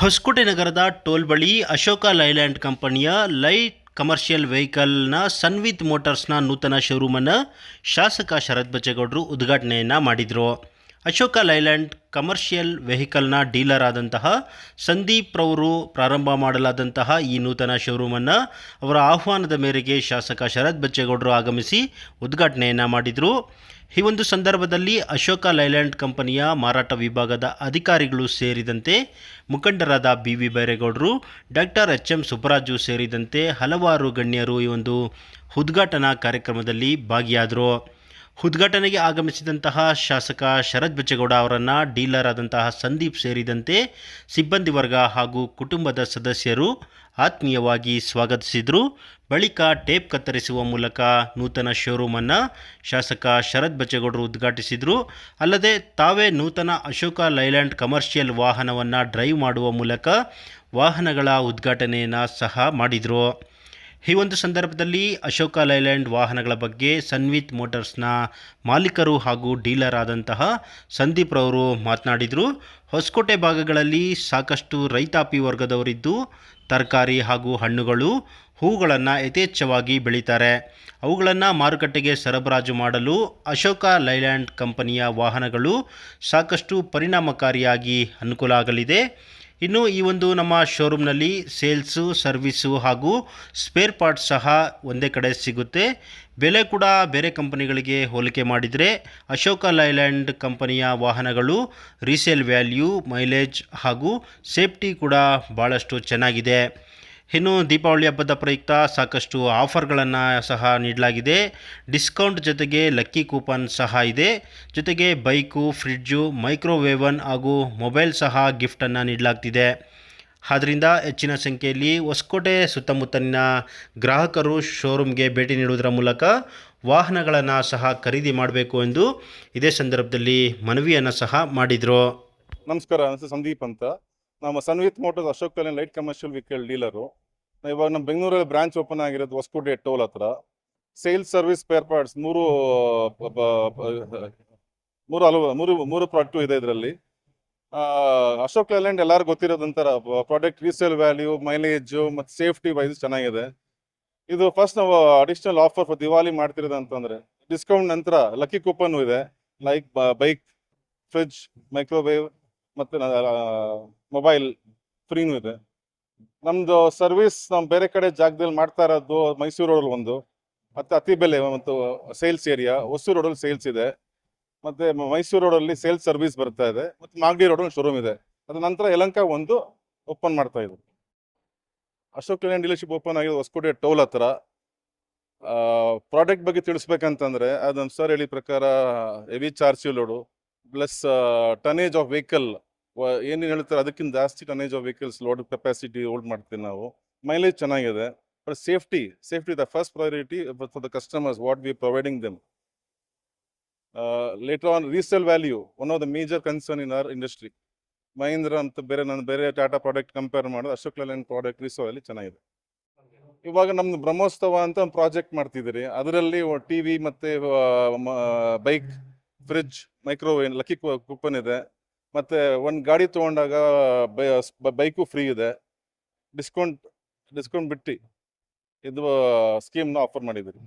ಹೊಸಕೋಟೆ ನಗರದ ಟೋಲ್ ಬಳಿ ಅಶೋಕ ಲೈಲ್ಯಾಂಡ್ ಕಂಪನಿಯ ಲೈಟ್ ಕಮರ್ಷಿಯಲ್ ವೆಹಿಕಲ್ನ ಸನ್ವಿತ್ ಮೋಟಾರ್ಸ್ನ ನೂತನ ಶೋರೂಮನ್ನು ಶಾಸಕ ಶರತ್ ಬಚ್ಚೇಗೌಡರು ಉದ್ಘಾಟನೆಯನ್ನು ಮಾಡಿದರು. ಅಶೋಕ ಲೈಲ್ಯಾಂಡ್ ಕಮರ್ಷಿಯಲ್ ವೆಹಿಕಲ್ನ ಡೀಲರ್ ಆದಂತಹ ಸಂದೀಪ್ ರವರು ಪ್ರಾರಂಭ ಮಾಡಲಾದಂತಹ ಈ ನೂತನ ಶೋರೂಮನ್ನು ಅವರ ಆಹ್ವಾನದ ಮೇರೆಗೆ ಶಾಸಕ ಶರತ್ ಬಚ್ಚೇಗೌಡರು ಆಗಮಿಸಿ ಉದ್ಘಾಟನೆಯನ್ನು ಮಾಡಿದರು. ಈ ಒಂದು ಸಂದರ್ಭದಲ್ಲಿ ಅಶೋಕ ಲೈಲ್ಯಾಂಡ್ ಕಂಪನಿಯ ಮಾರಾಟ ವಿಭಾಗದ ಅಧಿಕಾರಿಗಳು ಸೇರಿದಂತೆ ಮುಖಂಡರಾದ ಬಿ ವಿ ಬೈರೇಗೌಡರು, ಡಾಕ್ಟರ್ ಎಚ್ ಎಂ ಸುಬ್ಬರಾಜು ಸೇರಿದಂತೆ ಹಲವಾರು ಗಣ್ಯರು ಈ ಒಂದು ಉದ್ಘಾಟನಾ ಕಾರ್ಯಕ್ರಮದಲ್ಲಿ ಭಾಗಿಯಾದರು. ಉದ್ಘಾಟನೆಗೆ ಆಗಮಿಸಿದಂತಹ ಶಾಸಕ ಶರತ್ ಬಚ್ಚೇಗೌಡ ಅವರನ್ನು ಡೀಲರ್ ಆದಂತಹ ಸಂದೀಪ್ ಸೇರಿದಂತೆ ಸಿಬ್ಬಂದಿ ವರ್ಗ ಹಾಗೂ ಕುಟುಂಬದ ಸದಸ್ಯರು ಆತ್ಮೀಯವಾಗಿ ಸ್ವಾಗತಿಸಿದರು. ಬಳಿಕ ಟೇಪ್ ಕತ್ತರಿಸುವ ಮೂಲಕ ನೂತನ ಶೋರೂಮನ್ನು ಶಾಸಕ ಶರತ್ ಬಚ್ಚೇಗೌಡರು ಉದ್ಘಾಟಿಸಿದರು. ಅಲ್ಲದೆ ತಾವೇ ನೂತನ ಅಶೋಕ ಲೈಲ್ಯಾಂಡ್ ಕಮರ್ಷಿಯಲ್ ವಾಹನವನ್ನು ಡ್ರೈವ್ ಮಾಡುವ ಮೂಲಕ ವಾಹನಗಳ ಉದ್ಘಾಟನೆಯನ್ನು ಸಹ ಮಾಡಿದರು. ಈ ಒಂದು ಸಂದರ್ಭದಲ್ಲಿ ಅಶೋಕ ಲೈಲ್ಯಾಂಡ್ ವಾಹನಗಳ ಬಗ್ಗೆ ಸನ್ವಿತ್ ಮೋಟರ್ಸ್ನ ಮಾಲೀಕರು ಹಾಗೂ ಡೀಲರ್ ಆದಂತಹ ಸಂದೀಪ್ ರವರು ಮಾತನಾಡಿದರು. ಹೊಸಕೋಟೆ ಭಾಗಗಳಲ್ಲಿ ಸಾಕಷ್ಟು ರೈತಾಪಿ ವರ್ಗದವರಿದ್ದು, ತರಕಾರಿ ಹಾಗೂ ಹಣ್ಣುಗಳು ಹೂಗಳನ್ನು ಯಥೇಚ್ಛವಾಗಿ ಬೆಳೀತಾರೆ. ಅವುಗಳನ್ನು ಮಾರುಕಟ್ಟೆಗೆ ಸರಬರಾಜು ಮಾಡಲು ಅಶೋಕ ಲೈಲ್ಯಾಂಡ್ ಕಂಪನಿಯ ವಾಹನಗಳು ಸಾಕಷ್ಟು ಪರಿಣಾಮಕಾರಿಯಾಗಿ ಅನುಕೂಲ ಆಗಲಿದೆ. ಇನ್ನು ಈ ಒಂದು ನಮ್ಮ ಶೋರೂಮ್ನಲ್ಲಿ ಸೇಲ್ಸು, ಸರ್ವಿಸು ಹಾಗೂ ಸ್ಪೇರ್ ಪಾರ್ಟ್ಸ್ ಸಹ ಒಂದೇ ಕಡೆ ಸಿಗುತ್ತೆ. ಬೆಲೆ ಕೂಡ ಬೇರೆ ಕಂಪನಿಗಳಿಗೆ ಹೋಲಿಕೆ ಮಾಡಿದರೆ ಅಶೋಕ ಲೈಲ್ಯಾಂಡ್ ಕಂಪನಿಯ ವಾಹನಗಳು ರೀಸೇಲ್ ವ್ಯಾಲ್ಯೂ ಮೈಲೇಜ್ ಹಾಗೂ ಸೇಫ್ಟಿ ಕೂಡ ಭಾಳಷ್ಟು ಚೆನ್ನಾಗಿದೆ. ಇನ್ನು ದೀಪಾವಳಿ ಹಬ್ಬದ ಪ್ರಯುಕ್ತ ಸಾಕಷ್ಟು ಆಫರ್ಗಳನ್ನು ಸಹ ನೀಡಲಾಗಿದೆ. ಡಿಸ್ಕೌಂಟ್ ಜೊತೆಗೆ ಲಕ್ಕಿ ಕೂಪನ್ ಸಹ ಇದೆ. ಜೊತೆಗೆ ಬೈಕು, ಫ್ರಿಡ್ಜು, ಮೈಕ್ರೋವೇವನ್ ಹಾಗೂ ಮೊಬೈಲ್ ಸಹ ಗಿಫ್ಟನ್ನು ನೀಡಲಾಗ್ತಿದೆ. ಆದ್ದರಿಂದ ಹೆಚ್ಚಿನ ಸಂಖ್ಯೆಯಲ್ಲಿ ಹೊಸಕೋಟೆ ಸುತ್ತಮುತ್ತಲಿನ ಗ್ರಾಹಕರು ಶೋರೂಮ್ಗೆ ಭೇಟಿ ನೀಡುವುದರ ಮೂಲಕ ವಾಹನಗಳನ್ನು ಸಹ ಖರೀದಿ ಮಾಡಬೇಕು ಎಂದು ಇದೇ ಸಂದರ್ಭದಲ್ಲಿ ಮನವಿಯನ್ನು ಸಹ ಮಾಡಿದರು. ನಮಸ್ಕಾರ ಸಂದೀಪ್ ಅಂತ. ನಮ್ಮ Sanvith motors Ashok Kalyan light commercial vehicle dealer. ಇವಾಗ ನಮ್ಮ ಬೆಂಗಳೂರಲ್ಲಿ ಬ್ರಾಂಚ್ ಓಪನ್ ಆಗಿರೋದು ಹೊಸಕೋಟೆ ಟೋಲ್ ಹತ್ರ. ಸೇಲ್ಸ್ ಸರ್ವಿಸ್ ಸ್ಪೇರ್ ಪಾರ್ಟ್ಸ್ ಮೂರು ಮೂರು ಹಲವು ಮೂರು ಮೂರು ಪ್ರಾಡಕ್ಟು ಇದೆ ಇದರಲ್ಲಿ. ಅಶೋಕ್ ಲೇಲ್ಯಾಂಡ್ ಎಲ್ಲರಿಗೂ ಗೊತ್ತಿರೋದಂತರ ಪ್ರಾಡಕ್ಟ್ ರೀಸೇಲ್ ವ್ಯಾಲ್ಯೂ ಮೈಲೇಜು ಮತ್ತು ಸೇಫ್ಟಿ ವೈಸ್ ಚೆನ್ನಾಗಿದೆ. ಇದು ಫಸ್ಟ್ ನಾವು ಅಡಿಷನಲ್ ಆಫರ್ ಫಾರ್ ದಿವಾಲಿ ಮಾಡ್ತಿರೋದು ಅಂತಂದರೆ ಡಿಸ್ಕೌಂಟ್ ನಂತರ ಲಕ್ಕಿ ಕೂಪನ್ ಇದೆ. ಲೈಕ್ ಬೈಕ್ ಫ್ರಿಜ್ ಮೈಕ್ರೋವೇವ್ ಮತ್ತು ಮೊಬೈಲ್ ಫ್ರೀನೂ ಇದೆ. ನಮ್ದು ಸರ್ವಿಸ್ ನಾವು ಬೇರೆ ಕಡೆ ಜಾಗದಲ್ಲಿ ಮಾಡ್ತಾ ಇರೋದು ಮೈಸೂರು ರೋಡಲ್ಲಿ ಒಂದು. ಮತ್ತೆ ಅತಿ ಬೆಲೆ ಮತ್ತು ಸೇಲ್ಸ್ ಏರಿಯಾ ಹೊಸೂರು ರೋಡಲ್ಲಿ ಸೇಲ್ಸ್ ಇದೆ. ಮತ್ತೆ ಮೈಸೂರು ರೋಡಲ್ಲಿ ಸೇಲ್ಸ್ ಸರ್ವಿಸ್ ಬರ್ತಾ ಇದೆ. ಮತ್ತೆ ಮಾಗಡಿ ರೋಡಲ್ಲಿ ಶೋರೂಮ್ ಇದೆ. ಅದ ನಂತರ ಯಲಂಕ ಒಂದು ಓಪನ್ ಮಾಡ್ತಾ ಇದ್ರು. ಅಶೋಕ್ ಲೇನ್ ಡೀಲರ್ಶಿಪ್ ಓಪನ್ ಆಗಿದೆ ಹೊಸಕೋಟೆ ಟೋಲ್ ಹತ್ರ. ಪ್ರಾಡಕ್ಟ್ ಬಗ್ಗೆ ತಿಳಿಸ್ಬೇಕಂತಂದ್ರೆ ಅದು ಸರ್ ಹೇಳಿದ ಪ್ರಕಾರ heavy charge load plus tonnage of vehicle ಏನೇನು ಹೇಳ್ತಾರೆ ಅದಕ್ಕಿಂತ ಜಾಸ್ತಿ tonnage of vehicles load capacity hold ಮಾಡ್ತೀವಿ ನಾವು. ಮೈಲೇಜ್ ಚೆನ್ನಾಗಿದೆ but safety safety the first priority for the customers what we providing them later on resale value one of the major concern in our industry Mahindra ಅಂತ ಬೇರೆ, ನಾನು ಬೇರೆ Tata product compare ಮಾಡೋದು Ashok Layland product ಅಲ್ಲಿ ಚೆನ್ನಾಗಿದೆ. ಇವಾಗ ನಮ್ದು ಬ್ರಹ್ಮೋತ್ಸವ ಅಂತ ಒಂದು ಪ್ರಾಜೆಕ್ಟ್ ಮಾಡ್ತಿದ್ದೀರಿ. ಅದರಲ್ಲಿ ಟಿ ವಿ ಮತ್ತು bike fridge microwave lucky coupon ಇದೆ. ಮತ್ತು ಒಂದು ಗಾಡಿ ತೊಗೊಂಡಾಗ ಬೈಕು ಫ್ರೀ ಇದೆ. ಡಿಸ್ಕೌಂಟ್ ಡಿಸ್ಕೌಂಟ್ ಬಿಟ್ಟು. ಇದು ಸ್ಕೀಮ್ನ ಆಫರ್ ಮಾಡಿದ್ದೀರಿ.